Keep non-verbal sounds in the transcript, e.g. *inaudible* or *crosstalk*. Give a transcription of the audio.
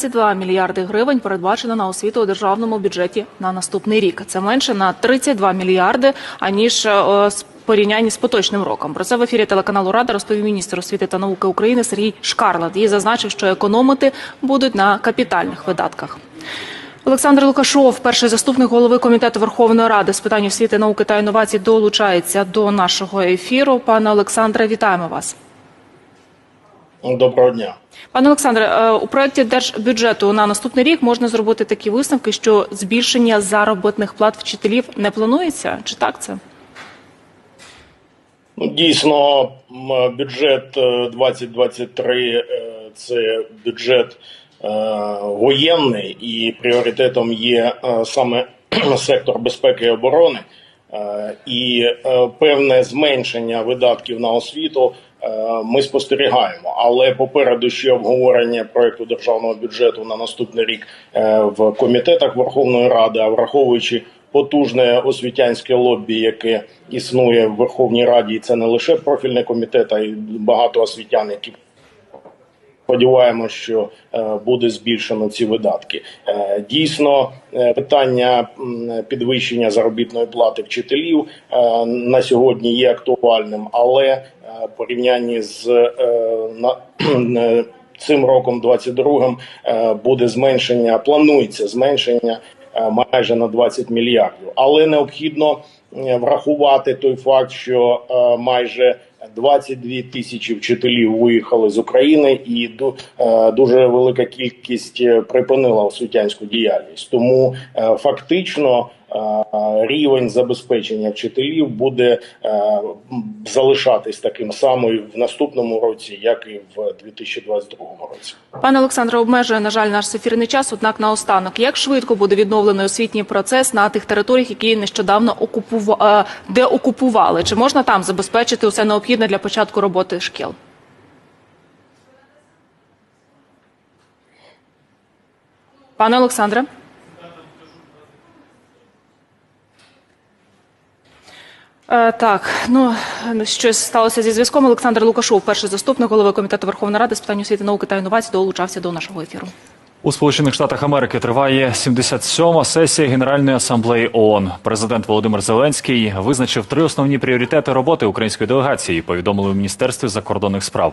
22 мільярди гривень передбачено на освіту у державному бюджеті на наступний рік. Це менше на 32 мільярди аніж е, порівнянні з поточним роком. Про це в ефірі телеканалу Рада розповів міністр освіти та науки України Сергій Шкарлат і зазначив, що економити будуть на капітальних видатках. Олександр Лукашов, перший заступник голови комітету Верховної Ради з питань освіти, науки та інновацій, долучається до нашого ефіру. Пане Олександре, вітаємо вас. Доброго дня. Пане Олександре, е, у проєкті держбюджету на наступний рік можна зробити такі висновки, що збільшення заробітних плат вчителів не планується. Чи так це? Ну, дійсно, бюджет е, 2023 е, – це бюджет е, воєнний, і пріоритетом є е, саме *clears throat* сектор безпеки і оборони. Е, І е, певне зменшення видатків на освіту е, ми спостерігаємо. Але попереду ще обговорення проекту державного бюджету на наступний рік е, в комітетах Верховної Ради, а враховуючи потужне освітянське лобі, яке існує в Верховній Раді, і це не лише профільний комітет, а й багато освітян, які Сподіваємося, що е, буде збільшено ці видатки. Е, Дійсно, е, питання підвищення заробітної плати вчителів на сьогодні є актуальним, але порівнянні з на- *clears throat* цим роком, 22-м, е, буде зменшення. Планується зменшення майже на 20 мільярдів. Але необхідно врахувати той факт, що е, майже 22 тисячі вчителів виїхали з України, і е, дуже велика кількість е, припинила освітянську діяльність. Тому е, фактично е, рівень забезпечення вчителів буде е, залишатись таким самим в наступному році, як і в 2022 році. Пане Олександре, обмежує, на жаль, наш ефірний час. Однак наостанок, як швидко буде відновлений освітній процес на тих територіях, які нещодавно окупува... е, деокупували? Чи можна там забезпечити усе необхідне для початку роботи шкіл? Пане Олександре. Так, ну щось сталося зі зв'язком. Олександр Лукашов, перший заступник голови комітету Верховної Ради з питань освіти, науки та інновацій, долучався до нашого ефіру. У Сполучених Штатах Америки триває 77-ма сесія Генеральної асамблеї ООН. Президент Володимир Зеленський визначив три основні пріоритети роботи української делегації. Повідомили у міністерстві закордонних справ.